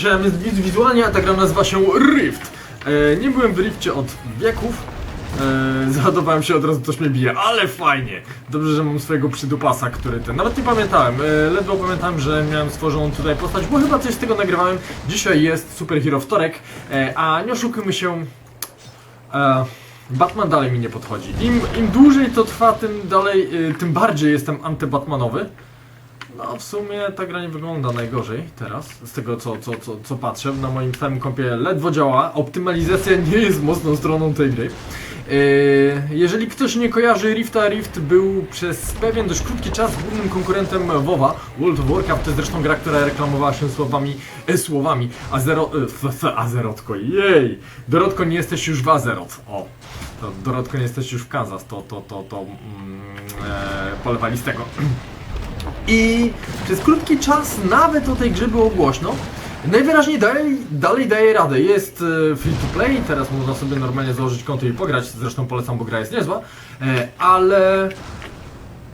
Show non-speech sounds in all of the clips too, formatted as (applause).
słyszałem, wiz- wizualnie, a ta gra nazywa się Rift. E, nie byłem w Rifcie od wieków. E, (laughs) się od razu, ktoś mnie bije, ale fajnie. Dobrze, że mam swojego przydupasa, który ten. Nawet nie pamiętałem, e, ledwo pamiętałem, że miałem stworzoną tutaj postać, bo chyba coś z tego nagrywałem. Dzisiaj jest Super Hero wtorek, e, a nie oszukujmy się. E, Batman dalej mi nie podchodzi. Im, im dłużej to trwa, tym dalej, e, tym bardziej jestem antybatmanowy. No w sumie ta gra nie wygląda najgorzej teraz, z tego co, co, co, co patrzę. Na moim starym kompie ledwo działa, optymalizacja nie jest mocną stroną tej gry. Yy, jeżeli ktoś nie kojarzy Rifta, Rift był przez pewien dość krótki czas głównym konkurentem WoWa. World of Warcraft to jest zresztą gra, która reklamowała się słowami, e, słowami Azero, e, Azerotko, jej! Dorotko, nie jesteś już w Azerot. O, to Dorotko, nie jesteś już w Kansas, to, to, to, to mm, e, polewali z tego. (clears throat) I przez krótki czas nawet o tej grze było głośno. Najwyraźniej dalej, dalej daje radę. Jest e, free to play, teraz można sobie normalnie założyć konto i pograć. Zresztą polecam, bo gra jest niezła. E, ale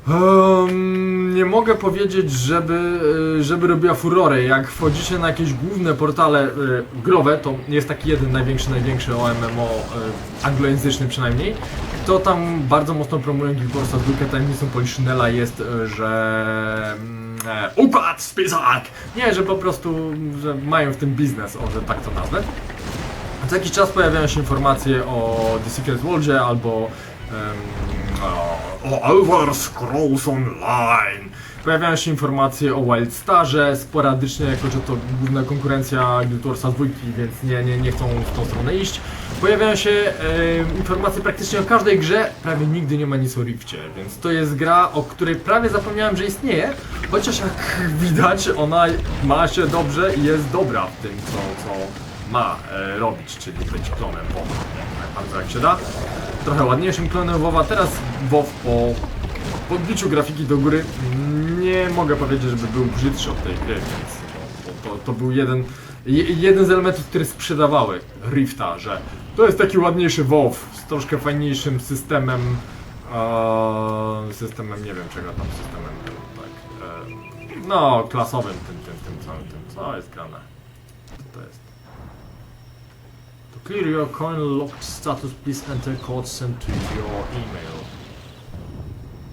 em, nie mogę powiedzieć, żeby, e, żeby robiła furorę. Jak wchodzicie na jakieś główne portale e, growe, to jest taki jeden największy, największy o MMO e, anglojęzyczny przynajmniej, to tam bardzo mocno promują Guild Warsa 2. Tajemnicą Poliszynela jest, że mm, e, układ spisak! Nie, że po prostu, że mają w tym biznes, o, że tak to nazwę. Co jakiś czas pojawiają się informacje o The Secret Worldzie albo em, o, Elder Scrolls Online. Pojawiają się informacje o Wildstarze, sporadycznie, jako że to główna konkurencja Guild Warsa 2, więc nie, nie, nie chcą w tą stronę iść. Pojawiają się em, informacje praktycznie o każdej grze, prawie nigdy nie ma nic o Rifcie, więc to jest gra, o której prawie zapomniałem, że istnieje, chociaż jak widać ona ma się dobrze i jest dobra w tym, co, co ma e, robić, czyli być klonem WoW, jak bardzo jak się da. Trochę ładniejszym klonem WoWa, teraz WoW po podbiciu grafiki do góry nie mogę powiedzieć, żeby był brzydszy od tej gry, więc to, to, to był jeden, je- jeden z elementów, które sprzedawały Rifta, że to jest taki ładniejszy WoW z troszkę fajniejszym systemem, systemem, nie wiem czego tam systemem tak, e, no klasowym tym, tym, tym całym tym, co jest grane, co to jest? To clear your coin locked status, please enter code sent to your email.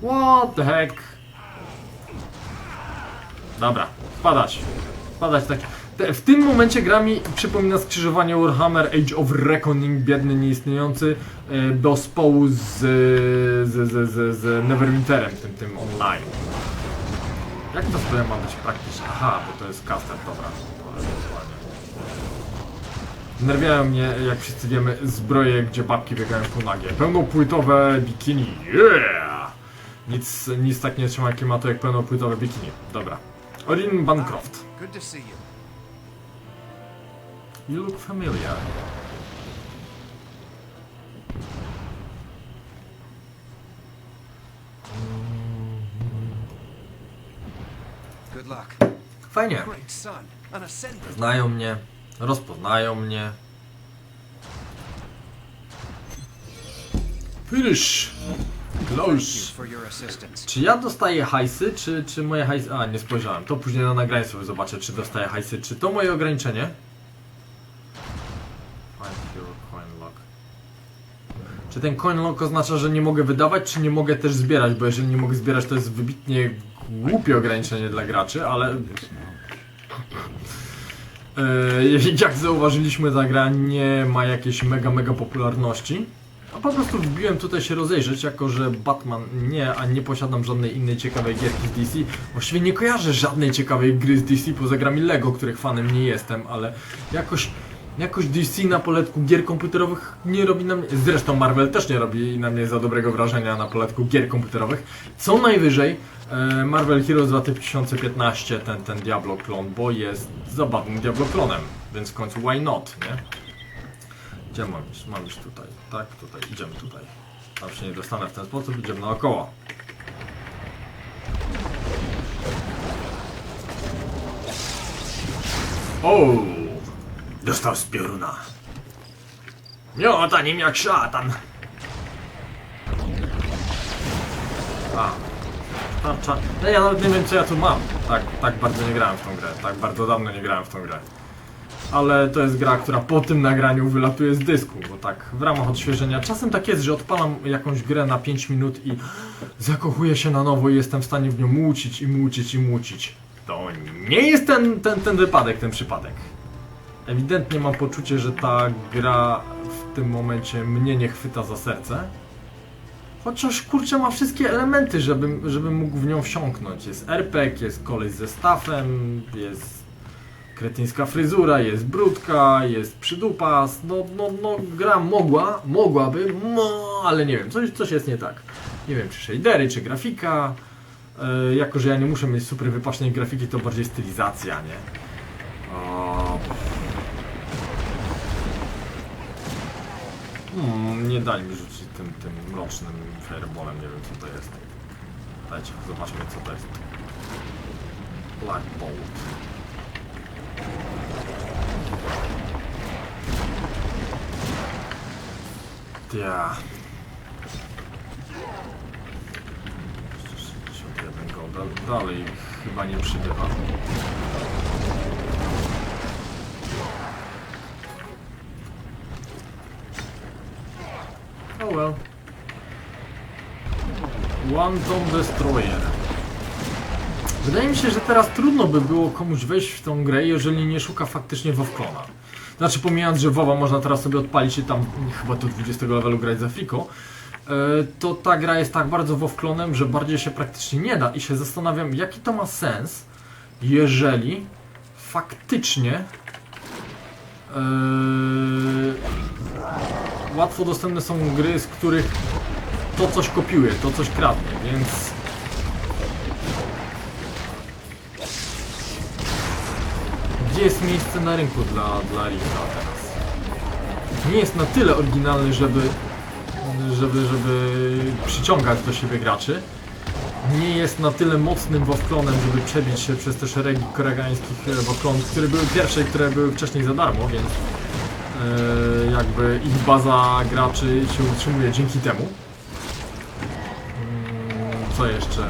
What the heck? Dobra, wpadać. Wpadać tak. Te, w tym momencie gra mi przypomina skrzyżowanie Warhammer Age of Reckoning, biedny, nieistniejący, e, do społu z, z, z, z, z Neverwinterem, tym, tym online. Jak to sobie ma być praktyczne? Aha, bo to jest caster, dobra. To ewentualnie. Nerwiają mnie, jak wszyscy wiemy, zbroje, gdzie babki biegają po nagie. Pełnopłytowe bikini, yeah! Nic, nic tak nie trzyma klimatu jak pełnopłytowe bikini. Dobra. Orin Bancroft. Good to see you. You look familiar. Good luck. Fajnie. Znają mnie, rozpoznają mnie. Finish! Close! Czy ja dostaję hajsy, czy, czy moje hajsy... A, nie spojrzałem. To później na nagraniu sobie zobaczę, czy dostaję hajsy. Czy to moje ograniczenie? Czy ten coin lock oznacza, że nie mogę wydawać, czy nie mogę też zbierać? Bo jeżeli nie mogę zbierać, to jest wybitnie głupie ograniczenie dla graczy, ale... Yy, (laughs) jak zauważyliśmy, ta gra nie ma jakiejś mega, mega popularności. A po prostu wbiłem tutaj się rozejrzeć, jako że Batman nie, a nie posiadam żadnej innej ciekawej gierki z DC. Właściwie nie kojarzę żadnej ciekawej gry z DC poza grami Lego, których fanem nie jestem, ale jakoś, jakoś DC na poletku gier komputerowych nie robi na mnie... Zresztą Marvel też nie robi na mnie za dobrego wrażenia na poletku gier komputerowych. Co najwyżej e, Marvel Heroes 2015, ten, ten Diablo klon, bo jest zabawnym Diablo klonem, więc w końcu why not, nie? Gdzie mam iść? Mam iść tutaj. Tak, tutaj. Idziemy tutaj. Tam się nie dostanę w ten sposób, idziemy naokoło. O! Dostał z pioruna. Miota nim jak szatan. A. No ja nawet nie wiem co ja tu mam. Tak, tak bardzo nie grałem w tą grę. Tak bardzo dawno nie grałem w tą grę. ale to jest gra, która po tym nagraniu wylatuje z dysku, bo tak w ramach odświeżenia. Czasem tak jest, że odpalam jakąś grę na 5 minut i zakochuję się na nowo i jestem w stanie w nią mucić i mucić i mucić. To nie jest ten, ten, ten wypadek, ten przypadek. Ewidentnie mam poczucie, że ta gra w tym momencie mnie nie chwyta za serce. Chociaż kurczę ma wszystkie elementy, żebym, żebym mógł w nią wsiąknąć. Jest RPG, jest koleś ze stafem, jest kretyńska fryzura, jest brudka, jest przydupas. No, no, no gra mogła, mogłaby, no, ale nie wiem, coś, coś jest nie tak. Nie wiem, czy shadery, czy grafika. E, jako, że ja nie muszę mieć super wypaśnej grafiki, to bardziej stylizacja, nie? Hmm, nie dali mi rzucić tym, tym mrocznym fireballem, nie wiem co to jest. Dajcie, zobaczmy co to jest. Black Bolt. Ja. 61 go, da, dalej chyba nie przybywa. Oh well. One Destroyer. Wydaje mi się, że teraz trudno by było komuś wejść w tą grę, jeżeli nie szuka faktycznie WoWklona. Znaczy pomijając, że WoWa można teraz sobie odpalić i tam chyba do 20 levelu grać za Fiko, e, to ta gra jest tak bardzo WoWklonem, że bardziej się praktycznie nie da i się zastanawiam, jaki to ma sens, jeżeli faktycznie e, łatwo dostępne są gry, z których to coś kopiuje, to coś kradnie, więc... Gdzie jest miejsce na rynku dla, dla Rifta teraz? Nie jest na tyle oryginalny, żeby, żeby, żeby przyciągać do siebie graczy. Nie jest na tyle mocnym wowklonem, żeby przebić się przez te szeregi koreańskich e, wowklonów, które były pierwsze i które były wcześniej za darmo, więc jakby ich baza graczy się utrzymuje dzięki temu. Mm, Co jeszcze?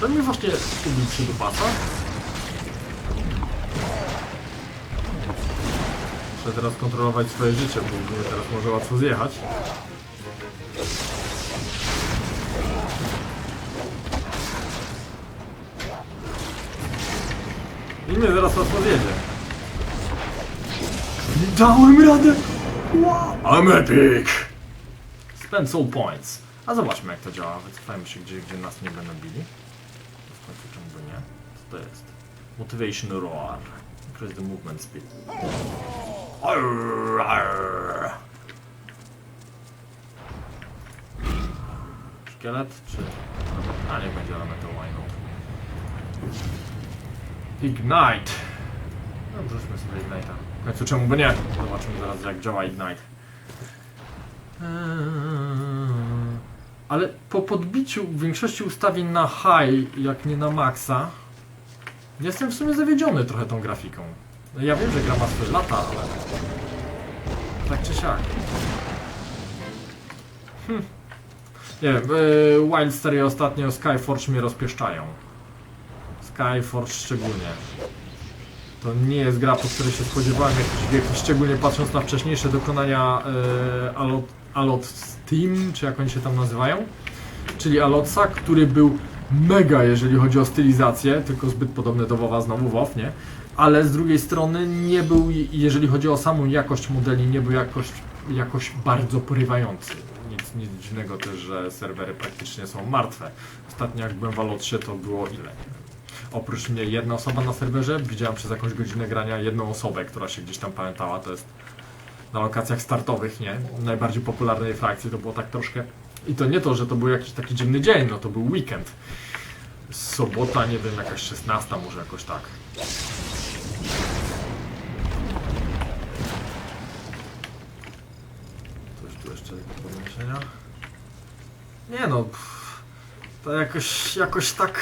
To mnie właśnie ubił przy dupasa. Muszę teraz kontrolować swoje życie, bo mnie teraz może łatwo zjechać. I mnie zaraz łatwo zjedzie. Dałem radę! Wow. I'm epic! Spend soul points. A zobaczmy jak to działa. Wycofajmy się gdzie, gdzie nas nie będą bili. W końcu czemu by nie? Co to jest? Motivation roar. Increase the movement speed. Arr, arr. Szkielet czy... A nie będzie elemental why Ignite. No wrzućmy sobie Ignite'a. Końcu czemu by nie? Zobaczymy zaraz jak działa Ignite. Eee, Ale po podbiciu większości ustawień na high, jak nie na maxa, jestem w sumie zawiedziony trochę tą grafiką. Ja wiem, że gra ma swoje lata, ale tak czy siak. Hm. Nie wiem, yy, Wild Stereo ostatnio Skyforge mnie rozpieszczają. Skyforge szczególnie. To nie jest gra, po której się spodziewałem jakichś wielkich, szczególnie patrząc na wcześniejsze dokonania e, Alot, Alot Steam, czy jak oni się tam nazywają, czyli Alotsa, który był mega, jeżeli chodzi o stylizację, tylko zbyt podobny do WoWa, znowu WoW, nie? Ale z drugiej strony nie był, jeżeli chodzi o samą jakość modeli, nie był jakoś, jakoś bardzo porywający. Nic, nic dziwnego też, że serwery praktycznie są martwe. Ostatnio jak byłem w Alotsie, to było ile? Oprócz mnie jedna osoba na serwerze, widziałem przez jakąś godzinę grania jedną osobę, która się gdzieś tam pamiętała, to jest na lokacjach startowych, nie? Najbardziej popularnej frakcji to było tak troszkę... I to nie to, że to był jakiś taki dziwny dzień, no to był weekend. Sobota, nie wiem, jakaś 16 może jakoś tak. Coś tu jeszcze do podniesienia? Nie no, pff, to jakoś, jakoś tak,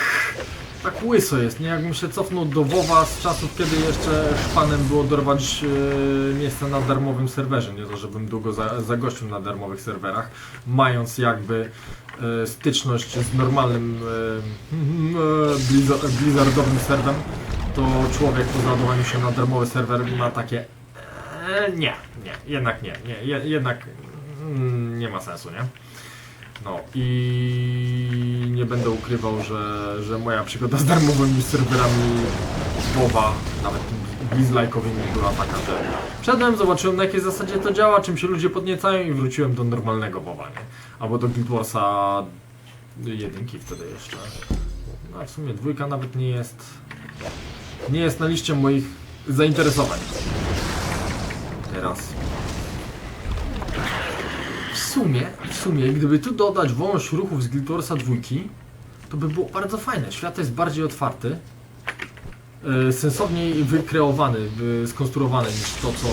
tak łyso jest, nie? Jakbym się cofnął do WoWa z czasów, kiedy jeszcze szpanem było dorwać e, miejsce na darmowym serwerze, nie to, żebym długo za, zagościł na darmowych serwerach, mając jakby e, styczność z normalnym e, bliza- blizzardowym serwem, to człowiek po załadowaniu się na darmowy serwer ma takie nie, nie, jednak nie, nie je, jednak mm, nie ma sensu, nie? No i nie będę ukrywał, że, że moja przygoda z darmowymi serwerami WoWa, nawet Blizlike'owymi była taka, że wszedłem, zobaczyłem na jakiej zasadzie to działa, czym się ludzie podniecają i wróciłem do normalnego WoWa, nie? Albo do Guild Warsa jedynki wtedy jeszcze. No w sumie dwójka nawet nie jest nie jest na liście moich zainteresowań. Teraz. Sumie, w sumie, gdyby tu dodać wąż ruchów z Guild Warsa dwójki, to by było bardzo fajne. Świat jest bardziej otwarty, e, sensowniej wykreowany, wy- skonstruowany niż to, co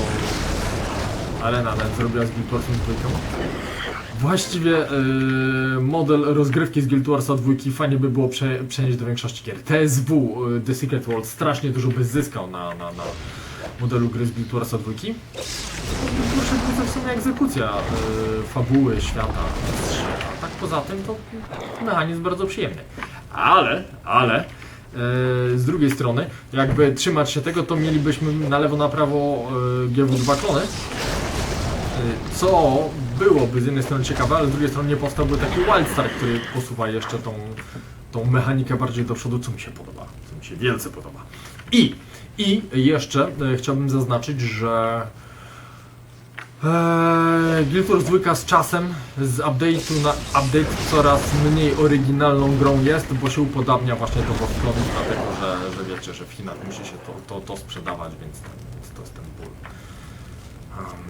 Arena Net zrobiła z Guild Warsem dwójką. Właściwie e, model rozgrywki z Guild Warsa 2 fajnie by było prze, przenieść do większości gier. TSW, e, The Secret World, strasznie dużo by zyskał na, na, na modelu gry z Guild Warsa 2. Proszę, to w sumie egzekucja e, fabuły, świata, a tak poza tym to mechanizm bardzo przyjemny. Ale, ale, e, z drugiej strony, jakby trzymać się tego, to mielibyśmy na lewo, na prawo e, GW2 klony, co byłoby z jednej strony ciekawe, ale z drugiej strony nie powstałby taki Wildstar, który posuwa jeszcze tą, tą mechanikę bardziej do przodu, co mi się podoba, co mi się wielce podoba. I, i jeszcze e, chciałbym zaznaczyć, że e, Guild Wars 2 z czasem, z update'u na update coraz mniej oryginalną grą jest, bo się upodabnia właśnie do Wolfclonu, dlatego że, że wiecie, że w Chinach musi się to, to, to sprzedawać, więc, więc to jest ten ból.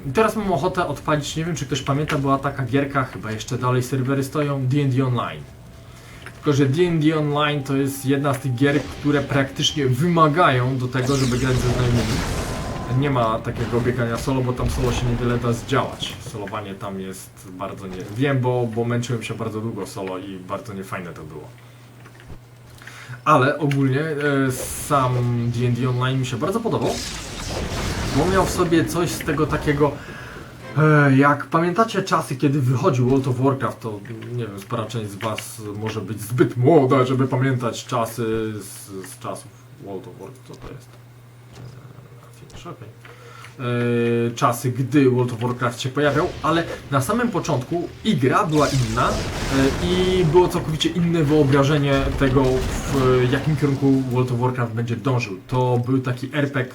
I teraz mam ochotę odpalić, nie wiem czy ktoś pamięta, była taka gierka, chyba jeszcze dalej serwery stoją, D&D Online. Tylko, że D&D Online to jest jedna z tych gier, które praktycznie wymagają do tego, żeby grać ze znajomymi. Nie ma takiego biegania solo, bo tam solo się niewiele da zdziałać. Solowanie tam jest bardzo nie... Wiem, bo, bo męczyłem się bardzo długo solo i bardzo niefajne to było. Ale ogólnie e, sam D&D Online mi się bardzo podobał bo miał w sobie coś z tego takiego. E, Jak pamiętacie czasy, kiedy wychodził World of Warcraft, to nie wiem, spora część z Was może być zbyt młoda, żeby pamiętać czasy z, z czasów World of Warcraft. Co to jest? E, okej. E, Czasy, gdy World of Warcraft się pojawiał, ale na samym początku i gra była inna i było całkowicie inne wyobrażenie tego, w jakim kierunku World of Warcraft będzie dążył. To był taki RPG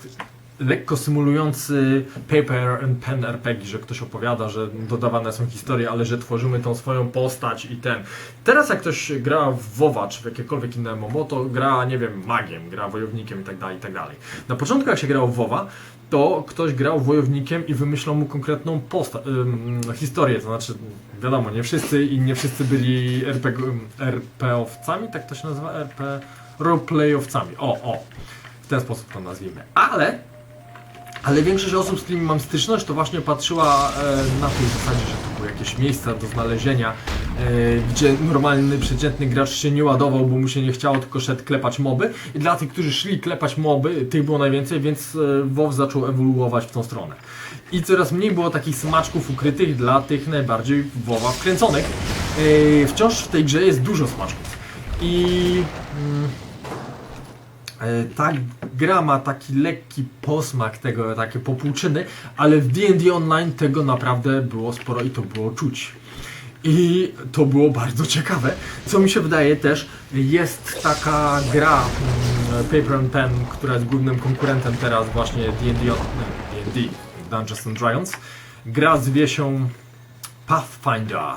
lekko symulujący paper and pen RPG, że ktoś opowiada, że dodawane są historie, ale że tworzymy tą swoją postać i ten. Teraz jak ktoś gra w WoWa czy w jakiekolwiek inne MMO, to gra, nie wiem, magiem, gra wojownikiem i tak dalej, i tak dalej. Na początku jak się grało w WoWa, to ktoś grał wojownikiem i wymyślał mu konkretną ym, historię, to znaczy, wiadomo, nie wszyscy i nie wszyscy byli RPG, RP-owcami, tak to się nazywa, RP, roleplayowcami, o, o, w ten sposób to nazwijmy. Ale ale większość osób, z którymi mam styczność, to właśnie patrzyła e, na tej zasadzie, że to były jakieś miejsca do znalezienia, e, gdzie normalny, przeciętny gracz się nie ładował, bo mu się nie chciało, tylko szedł klepać moby. I dla tych, którzy szli klepać moby, tych było najwięcej, więc e, WoW zaczął ewoluować w tą stronę. I coraz mniej było takich smaczków ukrytych dla tych najbardziej WoWa wkręconych. Wciąż w tej grze jest dużo smaczków. I... E, ta gra ma taki lekki posmak tego, takie popłuczyny, ale w D&D Online tego naprawdę było sporo i to było czuć. I to było bardzo ciekawe. Co mi się wydaje też, jest taka gra mm, Paper and Pen, która jest głównym konkurentem teraz właśnie D&D, D&D, Dungeons and Dragons. Gra zwie się Pathfinder.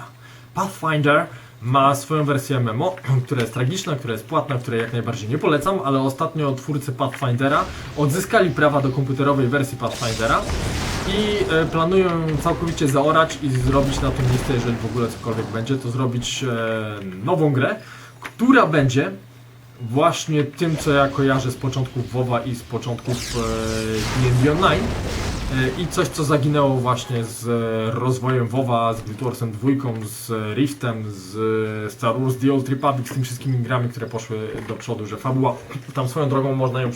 Pathfinder ma swoją wersję MMO, (clears throat) która jest tragiczna, która jest płatna, której jak najbardziej nie polecam, ale ostatnio twórcy Pathfindera odzyskali prawa do komputerowej wersji Pathfindera i e, planują ją całkowicie zaorać i zrobić na tym miejsce, jeżeli w ogóle cokolwiek będzie, to zrobić e, nową grę, która będzie właśnie tym, co ja kojarzę z początków WoWa i z początków e, D&D Online, i coś, co zaginęło właśnie z e, rozwojem WoWa, z Guild Warsem 2, z Riftem, z e, Star Wars The Old Republic, z tymi wszystkimi grami, które poszły do przodu, że fabuła tam swoją drogą można ją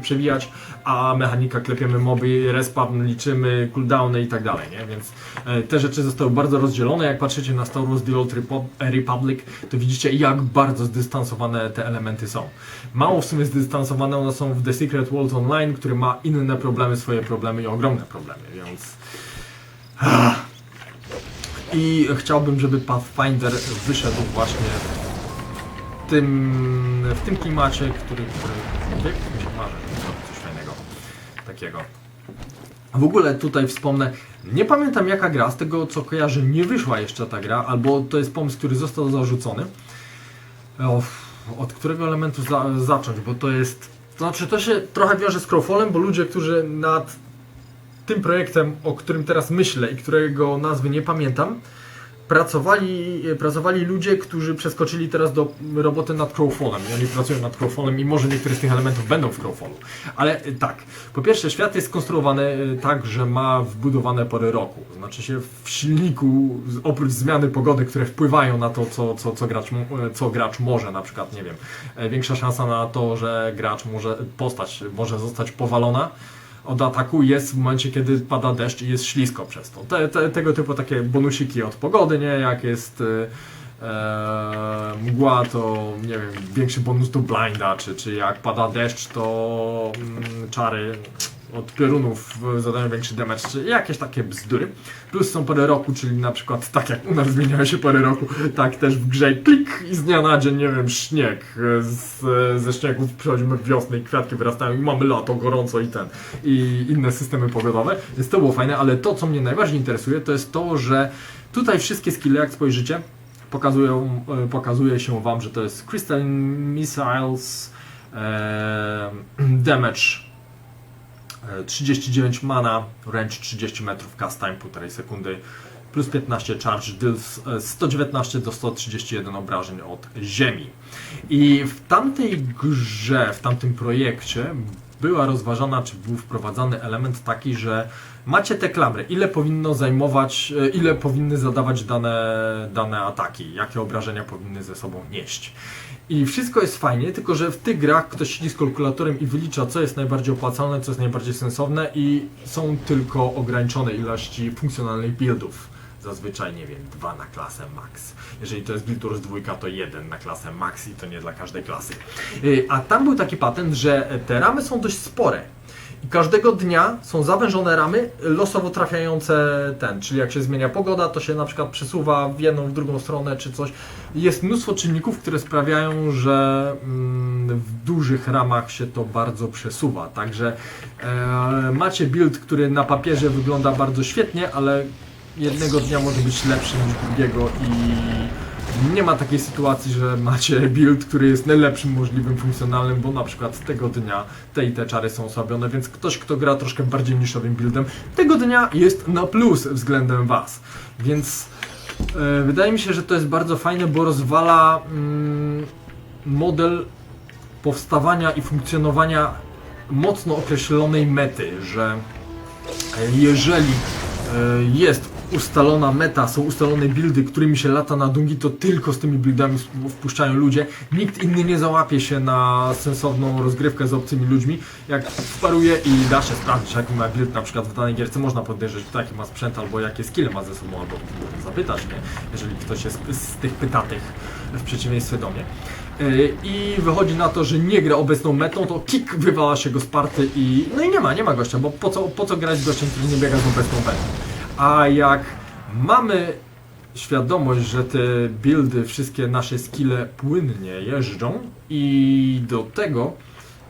przewijać, a mechanika klepiemy moby, respawn liczymy, cooldowny i tak dalej, nie? Więc e, te rzeczy zostały bardzo rozdzielone. Jak patrzycie na Star Wars The Old Republic, to widzicie jak bardzo zdystansowane te elementy są. Mało w sumie zdystansowane one są w The Secret World Online, który ma inne problemy, swoje problemy i ogromne problemy, więc... Ah. I chciałbym, żeby Pathfinder wyszedł właśnie w tym, w tym klimacie, który, który mi się marzy, coś fajnego takiego. W ogóle tutaj wspomnę, nie pamiętam jaka gra, z tego co kojarzę nie wyszła jeszcze ta gra, albo to jest pomysł, który został zarzucony. Od którego elementu za, zacząć, bo to jest... To znaczy to się trochę wiąże z Crowfallem, bo ludzie, którzy nad tym projektem, o którym teraz myślę i którego nazwy nie pamiętam, pracowali, pracowali ludzie, którzy przeskoczyli teraz do roboty nad Crowfallem i oni pracują nad Crowfallem i może niektóre z tych elementów będą w Crowfallu. Ale y, tak, po pierwsze świat jest skonstruowany y, tak, że ma wbudowane pory roku. Znaczy się w silniku, oprócz zmiany pogody, które wpływają na to, co, co, co, gracz, mu- co gracz może, na przykład, nie wiem, większa szansa na to, że gracz może, postać może zostać powalona, od ataku jest w momencie, kiedy pada deszcz i jest ślisko przez to. Te, te, tego typu takie bonusiki od pogody, nie? Jak jest e, e, mgła, to nie wiem, większy bonus do blinda, czy, czy jak pada deszcz, to mm, czary od piorunów e, zadają większy damage, czy jakieś takie bzdury. Plus są pory roku, czyli na przykład tak jak u nas zmieniają się pory roku, tak też w grze klik i z dnia na dzień, nie wiem, śnieg. e, Z, e, ze śniegów przechodzimy w wiosnę i kwiatki wyrastają i mamy lato, gorąco i ten. I inne systemy pogodowe. Więc to było fajne, ale to co mnie najbardziej interesuje to jest to, że tutaj wszystkie skille jak spojrzycie pokazują, pokazuje się wam, że to jest Crystal Missiles, (clears throat) Damage 39 mana, range 30 metrów, cast time 1,5 sekundy, plus 15 charge, deals e, 119 do 131 obrażeń od ziemi. I w tamtej grze, w tamtym projekcie była rozważana, czy był wprowadzany element taki, że macie te klamry, ile powinno zajmować, e, ile powinny zadawać dane, dane ataki, jakie obrażenia powinny ze sobą nieść. I wszystko jest fajnie, tylko że w tych grach ktoś siedzi z kalkulatorem i wylicza, co jest najbardziej opłacalne, co jest najbardziej sensowne i są tylko ograniczone ilości funkcjonalnych buildów. Zazwyczaj, nie wiem, dwa na klasę max. Jeżeli to jest Guild Wars 2, to jeden na klasę max i to nie dla każdej klasy. Yy, A tam był taki patent, że te ramy są dość spore. I każdego dnia są zawężone ramy losowo trafiające ten, czyli jak się zmienia pogoda, to się na przykład przesuwa w jedną, w drugą stronę czy coś. Jest mnóstwo czynników, które sprawiają, że mm, w dużych ramach się to bardzo przesuwa. Także e, macie build, który na papierze wygląda bardzo świetnie, ale jednego dnia może być lepszy niż drugiego i nie ma takiej sytuacji, że macie build, który jest najlepszym możliwym funkcjonalnym, bo na przykład tego dnia te i te czary są osłabione, więc ktoś, kto gra troszkę bardziej niszowym buildem, tego dnia jest na plus względem Was. Więc e, wydaje mi się, że to jest bardzo fajne, bo rozwala mm, model powstawania i funkcjonowania mocno określonej mety, że jeżeli e, jest ustalona meta, są ustalone buildy, którymi się lata na dungi, to tylko z tymi buildami wpuszczają ludzie. Nikt inny nie załapie się na sensowną rozgrywkę z obcymi ludźmi. Jak wparuje i da się sprawdzić, jaki ma build na przykład w danej gierce, można podejrzeć, kto jaki ma sprzęt, albo jakie skille ma ze sobą, albo zapytać, nie? Jeżeli ktoś jest z tych pytatych w przeciwieństwie do mnie. Yy, I wychodzi na to, że nie gra obecną metą, to kick wywala się go z party i no i nie ma, nie ma gościa, bo po co, po co grać z gościem, który nie biega z obecną metą. A jak mamy świadomość, że te buildy, wszystkie nasze skille płynnie jeżdżą i do tego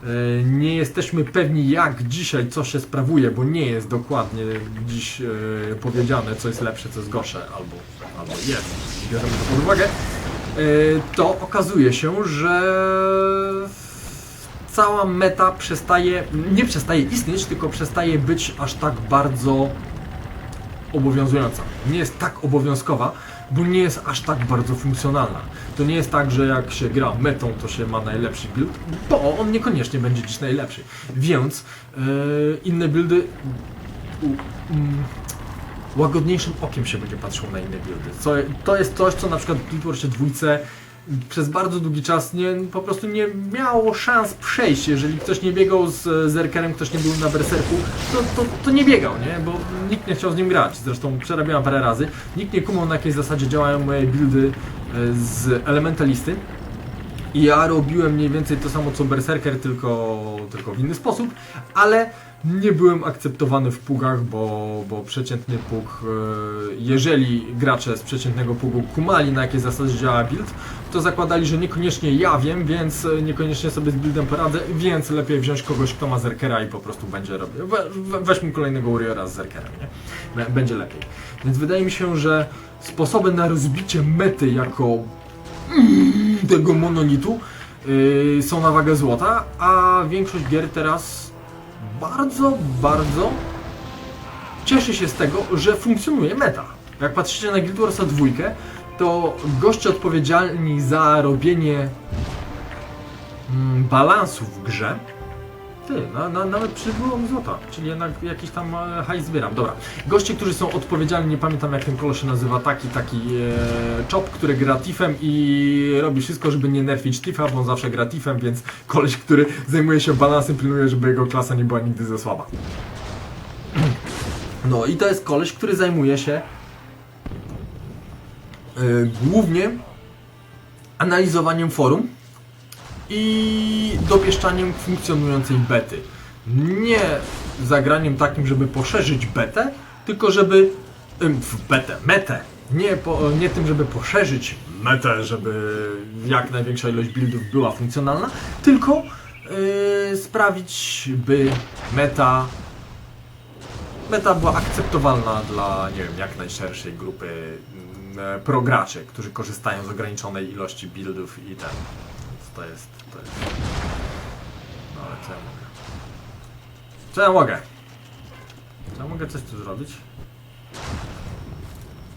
e, nie jesteśmy pewni jak dzisiaj co się sprawuje, bo nie jest dokładnie dziś e, powiedziane co jest lepsze, co jest gorsze, albo, albo jest, bierzemy to pod uwagę, e, to okazuje się, że cała meta przestaje, nie przestaje istnieć, tylko przestaje być aż tak bardzo obowiązująca. Nie jest tak obowiązkowa, bo nie jest aż tak bardzo funkcjonalna. To nie jest tak, że jak się gra metą, to się ma najlepszy build, bo on niekoniecznie będzie dziś najlepszy. Więc yy, inne buildy mm, łagodniejszym okiem się będzie patrzył na inne buildy. Co, to jest coś, co na przykład w Guild Wars 2 przez bardzo długi czas nie, po prostu nie miało szans przejść. Jeżeli ktoś nie biegał z Zerkerem, ktoś nie był na Berserku, to, to, to nie biegał, nie? Bo nikt nie chciał z nim grać. Zresztą przerabiałem parę razy. Nikt nie kumał na jakiej zasadzie działają moje buildy e, z Elementalisty. I ja robiłem mniej więcej to samo co Berserker, tylko, tylko w inny sposób, ale nie byłem akceptowany w pugach, bo, bo przeciętny pug, e, jeżeli gracze z przeciętnego pugu kumali na jakiej zasadzie działa build, to zakładali, że niekoniecznie ja wiem, więc e, niekoniecznie sobie z buildem poradzę, więc lepiej wziąć kogoś, kto ma Zerkera i po prostu będzie robił. We, we, weźmy kolejnego Warriora z Zerkerem, nie? Bę- Będzie lepiej. Więc wydaje mi się, że sposoby na rozbicie mety jako tego monolitu yy, są na wagę złota, a większość gier teraz bardzo, bardzo cieszy się z tego, że funkcjonuje meta. Jak patrzycie na Guild Warsa 2, to goście odpowiedzialni za robienie mm, balansu w grze ty, na, na, nawet przybyło mi złota, czyli jednak jakiś tam e, hajs zbieram. Dobra, goście, którzy są odpowiedzialni, nie pamiętam jak ten koleś się nazywa, taki, taki e, chop, który gra Tiffem i robi wszystko, żeby nie nerfić Tifa, bo on zawsze gra Tiffem, więc koleś, który zajmuje się balansem, pilnuje, żeby jego klasa nie była nigdy za słaba. No i to jest koleś, który zajmuje się e, głównie analizowaniem forum i dopieszczaniem funkcjonującej bety. Nie zagraniem takim, żeby poszerzyć betę, tylko żeby w betę, metę. Nie, po, nie tym, żeby poszerzyć metę, żeby jak największa ilość buildów była funkcjonalna, tylko yy, sprawić, by meta meta była akceptowalna dla, nie wiem, jak najszerszej grupy mm, e, prograczy, którzy korzystają z ograniczonej ilości buildów i ten. To jest, jest... No ale co ja mogę? Co ja mogę? Czy ja mogę coś tu zrobić?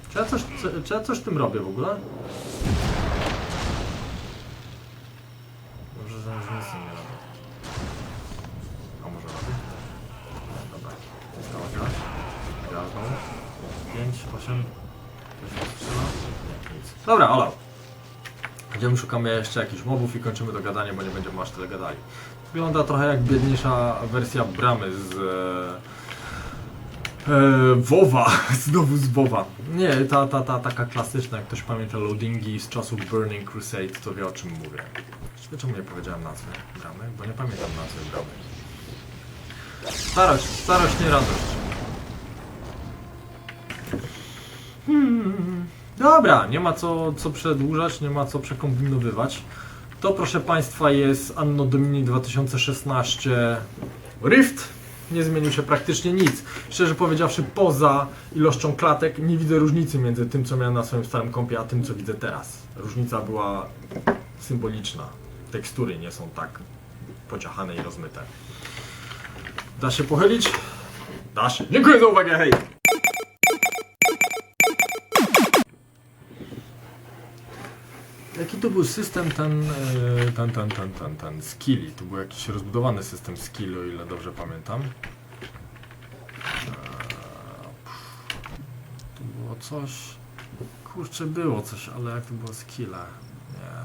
Czy ja coś, czy, czy ja coś tym robię w ogóle? Może że już nic nie robię. A może robię? Dobra. Została grać. Gra znowu. 5, 8. Coś strzela? Nie, nic. Dobra, olał. Idziemy, szukamy jeszcze jakichś mobów i kończymy to gadanie, bo nie będziemy aż tyle gadali. Wygląda trochę jak biedniejsza wersja bramy z e, e, WoWa, (laughs) znowu z WoWa. Nie, ta, ta, ta taka klasyczna, jak ktoś pamięta loadingi z czasów Burning Crusade, to wie o czym mówię. Czemu nie powiedziałem nazwy bramy, bo nie pamiętam nazwy bramy. Starość, starość, nie radość. Dobra, nie ma co, co przedłużać, nie ma co przekombinowywać. To proszę Państwa jest Anno Domini 2016 Rift. Nie zmienił się praktycznie nic. Szczerze powiedziawszy, poza ilością klatek nie widzę różnicy między tym, co miałem na swoim starym kompie, a tym, co widzę teraz. Różnica była symboliczna. Tekstury nie są tak pociachane i rozmyte. Da się pochylić? Da się. Dziękuję za uwagę, hej! Jaki to był system ten, e, ten, ten, ten, ten, ten, skilli? To był jakiś rozbudowany system skilli, o ile dobrze pamiętam. Eee, To było coś... Kurczę, było coś, ale jak to było skille? Nie.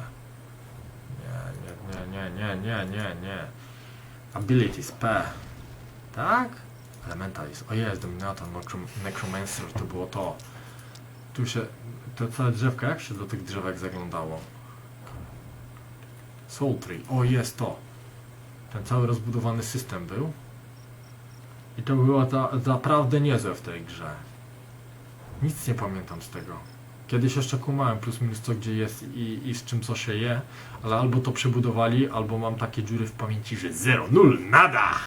Nie, nie, nie, nie, nie, nie, nie. Abilities, P. Tak? Elementalist. O jest, Dominator, Necrom- Necromancer, to było to. Tu się, te całe drzewka, jak się do tych drzewek zaglądało? Soul Tree, o jest to. Ten cały rozbudowany system był. I to było ta, naprawdę niezłe w tej grze. Nic nie pamiętam z tego. Kiedyś jeszcze kumałem plus minus co gdzie jest i, i z czym co się je, ale albo to przebudowali, albo mam takie dziury w pamięci, że zero, nul, nada!